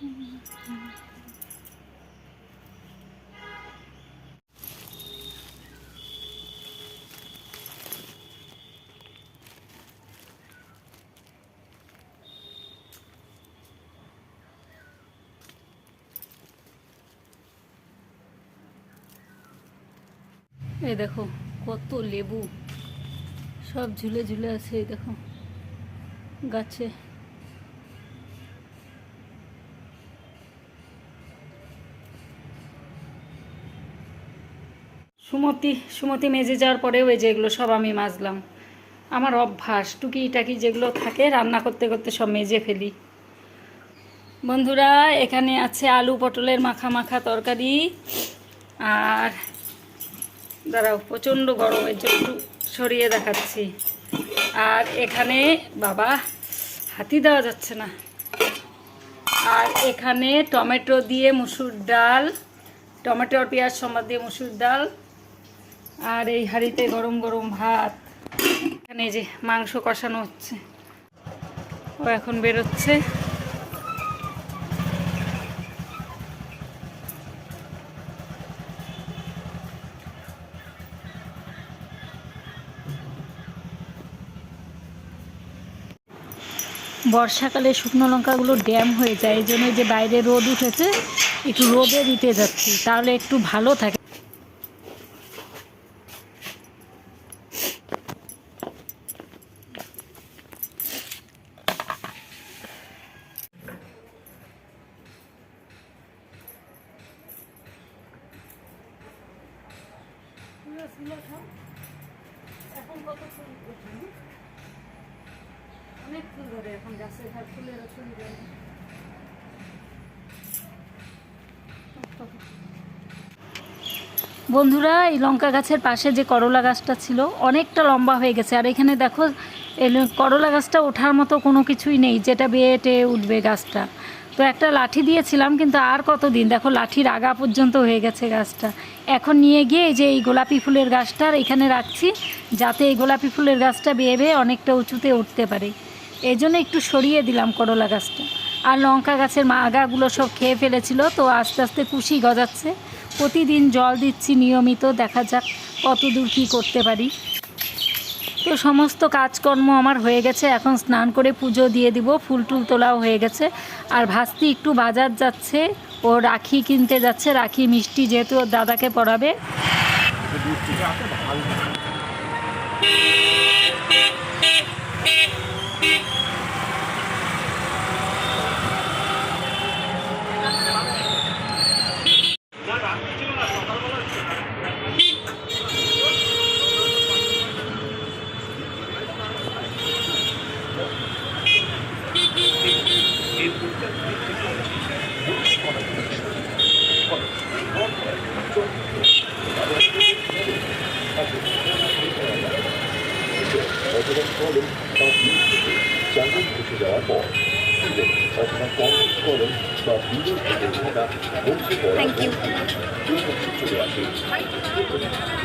Mm-hmm. এই দেখো, কত লেবু। সব ঝুলে ঝুলে আছে, এই দেখো, গাছে। সুমতি সুমতি মেজে যাওয়ার পরেও এই যে এগুলো সব আমি মাজলাম। আমার অভ্যাস, টুকি টাকি যেগুলো থাকে, রান্না করতে করতে সব মেজে ফেলি। বন্ধুরা, এখানে আছে আলু পটলের মাখা মাখা তরকারি, আর দাঁড়াও, প্রচণ্ড গরম এর জন্য সরিয়ে দেখাচ্ছি। আর এখানে বাবা, হাতি দেওয়া যাচ্ছে না। আর এখানে টমেটো দিয়ে মুসুর ডাল টমেটো পেঁয়াজ সম্বাদ দিয়ে মুসুর ডাল, আর এই হাঁড়িতে গরম গরম ভাত। এখানে যে মাংস কষানো হচ্ছে। ও এখন বেরোচ্ছে। বর্ষাকালে শুকনো লঙ্কাগুলো ড্যাম হয়ে যায়, এই জন্য যে বাইরে রোদ উঠেছে, একটু রোদে দিতে যাচ্ছি, তাহলে একটু ভালো থাকে। এখন কত বন্ধুরা, এই লঙ্কা গাছের পাশে যে করলা গাছটা ছিল, অনেকটা লম্বা হয়ে গেছে। আর এখানে দেখো করলা গাছটা ওঠার মতো কোনো কিছুই নেই, যেটা বেয়ে টেয়ে উঠবে গাছটা। তো একটা লাঠি দিয়েছিলাম, কিন্তু আর কতদিন? দেখো, লাঠির আগা পর্যন্ত হয়ে গেছে গাছটা। এখন নিয়ে গিয়ে এই যে এই গোলাপি ফুলের গাছটার এখানে রাখছি, যাতে এই গোলাপি ফুলের গাছটা বেয়ে বেয়ে অনেকটা উঁচুতে উঠতে পারে। এই জন্য একটু সরিয়ে দিলাম করলা গাছটা। আর লঙ্কা গাছের মা আগাগুলো সব খেয়ে ফেলেছিল, তো আস্তে আস্তে কুশি গজাচ্ছে। প্রতিদিন জল দিচ্ছি নিয়মিত, দেখা যাক কত দূর কী করতে পারি। তো সমস্ত কাজকর্ম আমার হয়ে গেছে, এখন স্নান করে পুজো দিয়ে দিব, ফুল টুল তোলাও হয়ে গেছে। আর ভাস্তি একটু বাজার যাচ্ছে, ও রাখি কিনতে যাচ্ছে, রাখি মিষ্টি যেহেতু ওর দাদাকে পড়াবে। কংগ্রেস কলম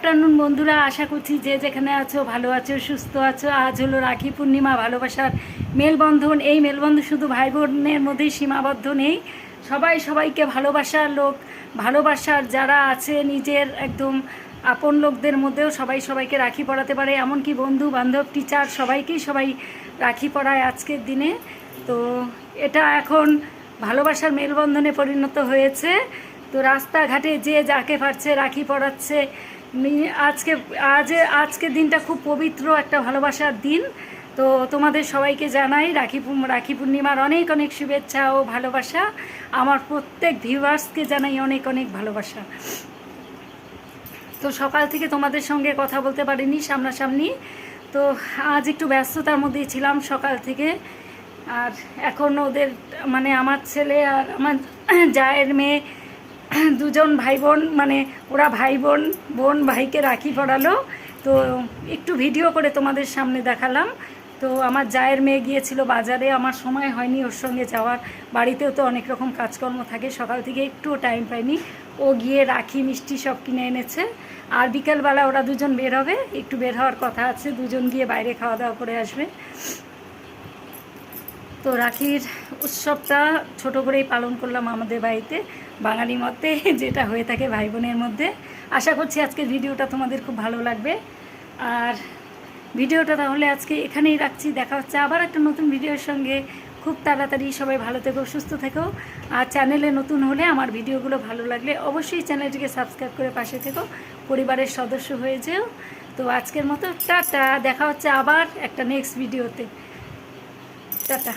আফটারনুন বন্ধুরা, আশা করছি যে যেখানে আছো, ভালো আছো, সুস্থ আছো। আজ হলো রাখি পূর্ণিমা, ভালোবাসার মেলবন্ধন। এই মেলবন্ধন শুধু ভাই বোনের মধ্যেই সীমাবদ্ধ নেই। সবাই সবাইকে ভালোবাসার লোক, ভালোবাসার যারা আছে নিজের একদম আপন লোকদের মধ্যেও সবাই সবাইকে রাখি পড়াতে পারে। এমনকি বন্ধু, বান্ধব টিচার সবাইকেই সবাই রাখি পড়ায় আজকের দিনে। তো এটা এখন ভালোবাসার মেলবন্ধনে পরিণত হয়েছে। তো রাস্তাঘাটে যে যাকে পারছে রাখি পড়াচ্ছে আজকে, আজ আজকের দিনটা খুব পবিত্র একটা ভালোবাসার দিন। তো তোমাদের সবাইকে জানাই রাখি রাখি পূর্ণিমার অনেক অনেক শুভেচ্ছা ও ভালোবাসা। আমার প্রত্যেক ভিউয়ার্সকে জানাই অনেক অনেক ভালোবাসা। তো সকাল থেকে তোমাদের সঙ্গে কথা বলতে পারিনি সামনাসামনি। তো আজ একটু ব্যস্ততার মধ্যেই ছিলাম সকাল থেকে। আর এখন ওদের মানে আমার ছেলে আর আমার জায়ের মেয়ে দুজন ভাই বোন মানে ওরা ভাই বোন বোন ভাইকে রাখি পড়ালো। তো একটু ভিডিও করে তোমাদের সামনে দেখালাম। তো আমার জায়ের মেয়ে গিয়েছিল বাজারে, আমার সময় হয়নি ওর সঙ্গে যাওয়ার। বাড়িতেও তো অনেক রকম কাজকর্ম থাকে, সকাল থেকে একটুও টাইম পাইনি। ও গিয়ে রাখি, মিষ্টি সব কিনে এনেছে। আর বিকেলবেলা ওরা দুজন বের হবে, একটু বের হওয়ার কথা আছে, দুজন গিয়ে বাইরে খাওয়া দাওয়া করে আসবে। তো রাখির উৎসবটা ছোট করেই পালন করলাম আমাদের বাড়িতে। বাঙালি মতে যেটা হয়ে থাকে ভাই বোনের মধ্যে। আশা করছি আজকের ভিডিওটা তোমাদের খুব ভালো লাগবে। আর ভিডিওটা তাহলে আজকে এখানেই রাখছি। দেখা হচ্ছে আবার একটা নতুন ভিডিওর সঙ্গে। খুব তাড়াতাড়ি সবাই ভালো থেকো, সুস্থ থেকো। আর চ্যানেলে নতুন হলে আমার ভিডিওগুলো ভালো লাগলে অবশ্যই চ্যানেলটিকে সাবস্ক্রাইব করে পাশে থেকো। পরিবারের সদস্য হয়ে যেও। তো আজকের মতো টাটা, দেখা হচ্ছে আবার একটা নেক্সট ভিডিওতে। টাটা।